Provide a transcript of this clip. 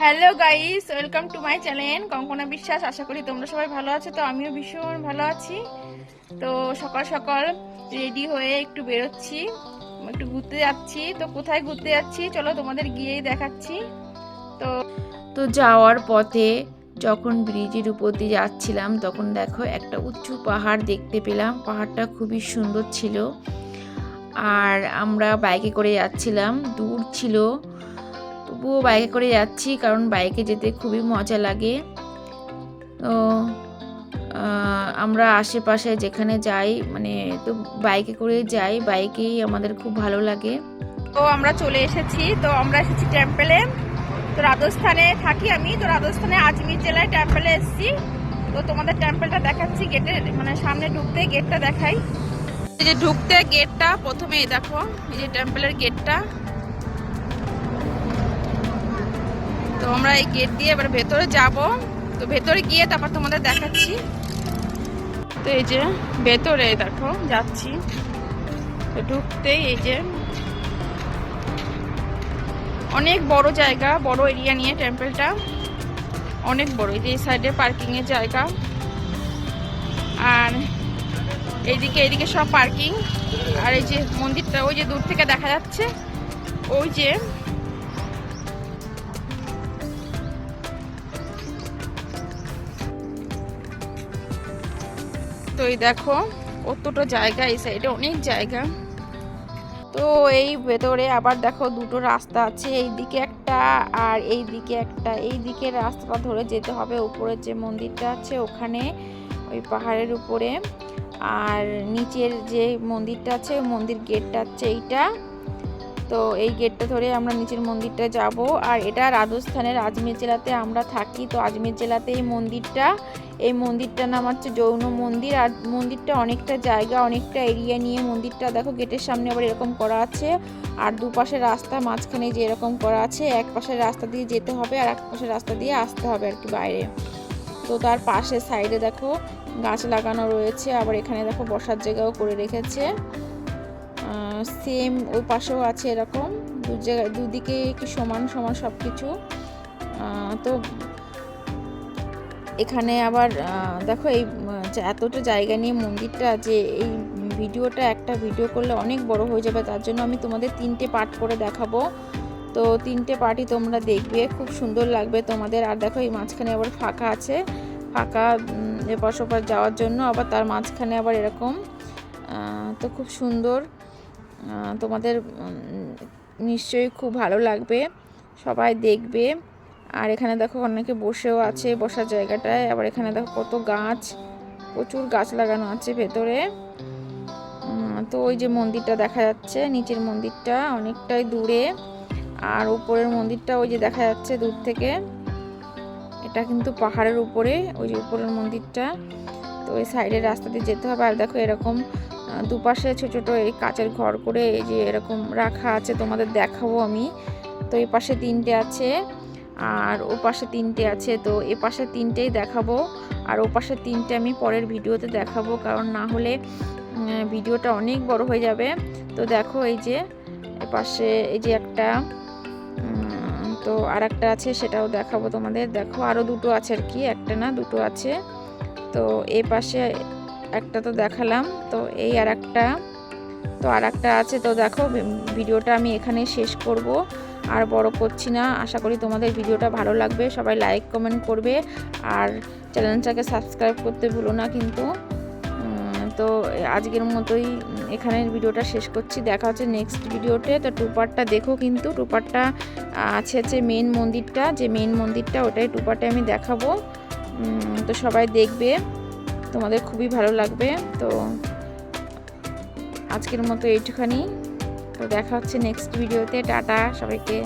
Hello guys welcome to my channel Konkona Biswas আশা করি তোমরা সবাই ভালো আছো। তো আমিও ভীষণ ভালো আছি। তো সকাল সকাল রেডি হয়ে একটু বেরোচ্ছি, একটু ঘুরতে যাচ্ছি। তো কোথায় ঘুরতে যাচ্ছি? চলো তোমাদের গিয়েই দেখাচ্ছি। তো তো যাওয়ার পথে যখন ব্রিজের উপর দিয়ে যাচ্ছিলাম, তখন দেখো একটা উঁচু পাহাড় দেখতে পেলাম। পাহাড়টা খুবই সুন্দর ছিল। আর আমরা বাইকে করে যাচ্ছিলাম। দূর ছিল। তবুও বাইকে করে যাচ্ছি, কারণ বাইকে যেতে খুবই মজা লাগে। তো আমরা আশেপাশে যেখানে যাই মানে তো বাইকে করে যাই বাইকেই আমাদের খুব ভালো লাগে। তো আমরা চলে এসেছি, তো আমরা এসেছি টেম্পেলে তো রাজস্থানে থাকি আমি, তো রাজস্থানে আজমির জেলায় টেম্পেলে এসেছি। তো তোমাদের টেম্পেলটা দেখাচ্ছি গেটে মানে সামনে ঢুকতে গেটটা দেখাই। এই যে ঢুকতে গেটটা প্রথমে দেখো, এই যে টেম্পেলের গেটটা তো আমরা এই গেট দিয়ে এবার ভেতরে যাব। তো ভেতরে গিয়ে তারপর তোমাদের দেখাচ্ছি। তো এই যে ভেতরে দেখো, যাচ্ছি। তো ঢুকতেই এই যে অনেক বড় জায়গা, বড় এরিয়া নিয়ে টেম্পলটা অনেক বড়, এই যে এই সাইডে পার্কিংয়ের জায়গা। আর এইদিকে এইদিকে সব পার্কিং আর এই যে মন্দিরটা, ওই যে দূর থেকে দেখা যাচ্ছে। ওই যে তো এই দেখো, কতটা জায়গা এই সাইডে অনেক জায়গা। তো এই ভেতরে আবার দেখো দুটো রাস্তা আছে এই দিকে একটা আর এই দিকে একটা। এই দিকে রাস্তাটা ধরে যেতে হবে, উপরের যে মন্দিরটা আছে ওখানে, ওই পাহাড়ের উপরে। আর নিচের যে মন্দিরটা আছে মন্দির গেটটা আছে এইটা। তো এই গেটটা ধরে আমরা নিচের মন্দিরটা যাব। আর এটা রাজস্থানের আজমের জেলাতে আমরা থাকি। তো আজমের জেলাতে এই মন্দিরটা, এই মন্দিরটার নাম হচ্ছে যৌন মন্দির। আর মন্দিরটা অনেকটা জায়গা, অনেকটা এরিয়া নিয়ে মন্দিরটা দেখো গেটের সামনে আবার এরকম করা আছে। আর দুপাশে রাস্তা মাঝখানে যে এরকম করা আছে, এক পাশের রাস্তা দিয়ে যেতে হবে আর এক পাশের রাস্তা দিয়ে আসতে হবে আর কি বাইরে। তো তার পাশে সাইডে দেখো গাছ লাগানো রয়েছে। আবার এখানে দেখো বসার জায়গাও করে রেখেছে। সেম ওই পাশেও আছে এরকম। দু জায়গায় দুদিকে কি সমান সমান সব কিছু তো এখানে আবার দেখো এই এতটা জায়গা নিয়ে মন্দিরটা যে এই ভিডিওটা একটা ভিডিও করলে অনেক বড় হয়ে যাবে, তার জন্য আমি তোমাদের তিনটে পার্ট করে দেখাবো। তো তিনটে পার্টই তোমরা দেখবে, খুব সুন্দর লাগবে তোমাদের। আর দেখো এই মাঝখানে আবার ফাঁকা আছে, ফাঁকা এপাশ ওপাশ যাওয়ার জন্য। আবার তার মাঝখানে আবার এরকম তো খুব সুন্দর। তোমাদের নিশ্চয়ই খুব ভালো লাগবে। সবাই দেখবে। আর এখানে দেখো অনেকে বসেও আছে বসার জায়গাটায়। আবার এখানে দেখো কত গাছ, প্রচুর গাছ লাগানো আছে ভেতরে। তো ওই যে মন্দিরটা দেখা যাচ্ছে, নিচের মন্দিরটা অনেকটাই দূরে। আর উপরের মন্দিরটা ওই যে দেখা যাচ্ছে দূর থেকে। এটা কিন্তু পাহাড়ের উপরে, ওই যে উপরের মন্দিরটা। তো ওই সাইডের রাস্তা দিয়ে যেতে হবে। আর দেখো এরকম দুপাশে ছোট ছোট এই কাচের ঘর করে এই যে এরকম রাখা আছে, তোমাদের দেখাবো আমি। তো এই পাশে তিনটে আছে, আর ও পাশে তিনটে আছে। তো এ পাশে তিনটেই দেখাবো, আর ও পাশে তিনটে আমি পরের ভিডিওতে দেখাবো, কারণ না হলে ভিডিওটা অনেক বড় হয়ে যাবে। তো দেখো এই যে, এ পাশে এই যে একটা তো আর একটা আছে, সেটাও দেখাবো তোমাদের। দেখো আরও দুটো আছে আর কি, একটা না দুটো আছে। তো এই পাশে একটা তো দেখালাম, তো এই আর একটা তো আর একটা আছে, তো দেখো ভিডিওটা আমি এখানে শেষ করব। আর বড় করছি না, আশা করি তোমাদের ভিডিওটা ভালো লাগবে, সবাই লাইক কমেন্ট করবে। আর চ্যানেলটাকে সাবস্ক্রাইব করতে ভুলো না কিন্তু। তো আজকের মতোই এখানের ভিডিওটা শেষ করছি, দেখা হচ্ছে নেক্সট ভিডিওতে। তো টুপারটা দেখো কিন্তু, টুপারটা আছে হচ্ছে মেন মন্দিরটা, যে মেন মন্দিরটা ওটাই টুপারটা আমি দেখাবো। তো সবাই দেখবে। তোমাদের খুবই ভালো লাগবে। তো আজকের মতো এইটুখানি। তো দেখা হচ্ছে নেক্সট ভিডিওতে টাটা সবাইকে।